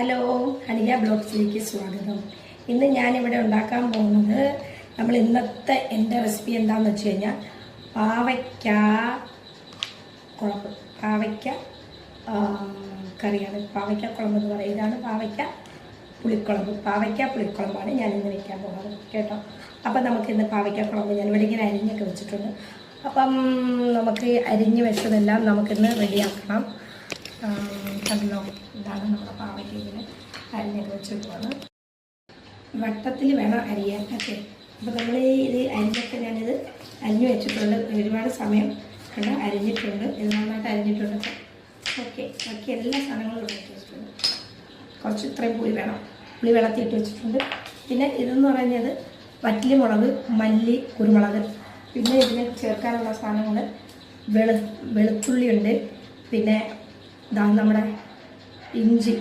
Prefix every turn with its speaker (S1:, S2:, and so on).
S1: Hello ഹണിയ ബ്ലോഗ്സിലേക്ക് സ്വാഗതം. ഇന്ന് ഞാനിവിടെ ഉണ്ടാക്കാൻ പോകുന്നത് നമ്മൾ ഇന്നത്തെ എന്റെ റെസിപ്പി എന്താണെന്ന് വെച്ച് കഴിഞ്ഞാൽ പാവയ്ക്ക കുഴമ്പ് പാവയ്ക്ക കറിയാണ്. പാവയ്ക്ക കുളമ്പ് എന്ന് പറയുന്നത് ഇതാണ് പാവയ്ക്ക പുളിക്കുളമ്പ് പാവയ്ക്ക പുളിക്കുളമ്പാണ് ഞാൻ ഇന്ന് വെക്കാൻ പോകുന്നത് കേട്ടോ? അപ്പം നമുക്ക് ഇന്ന് പാവയ്ക്ക കുളമ്പ് ഞാൻ ഇവിടെ ഇങ്ങനെ അരിഞ്ഞൊക്കെ വെച്ചിട്ടുണ്ട്. അപ്പം നമുക്ക് അരിഞ്ഞ് വെച്ചതെല്ലാം നമുക്കിന്ന് റെഡിയാക്കണം. കണ്ടല്ലോ ഇതാണ് നമ്മുടെ പാവയ്ക്ക് ഇങ്ങനെ അരിഞ്ഞൊക്കെ വെച്ചിട്ടുള്ളത് വട്ടത്തിൽ വേണം അരിയാൻ ഒക്കെ അപ്പോൾ നമ്മൾ ഇത് അരിഞ്ഞൊക്കെ ഞാനിത് അരിഞ്ഞു വെച്ചിട്ടുണ്ട്. ഒരുപാട് സമയം കണ്ട് അരിഞ്ഞിട്ടുണ്ട്. ഇത് നന്നായിട്ട് അരിഞ്ഞിട്ടുണ്ട് ഓക്കെ. ബാക്കി എല്ലാ സാധനങ്ങളും ഇവിടെ വെച്ചിട്ടുണ്ട്. കുറച്ച് ഇത്രയും പുളി വേണം. പുളി വെള്ളത്തിയിട്ട് വെച്ചിട്ടുണ്ട്. പിന്നെ ഇതെന്ന് പറഞ്ഞത് വറ്റലി മുളക് മല്ലി കുരുമുളക്. പിന്നെ ഇതിന് ചേർക്കാനുള്ള സാധനങ്ങൾ വെളു വെളുത്തുള്ളിയുണ്ട് പിന്നെ ഇതാണ് നമ്മുടെ ഇഞ്ചി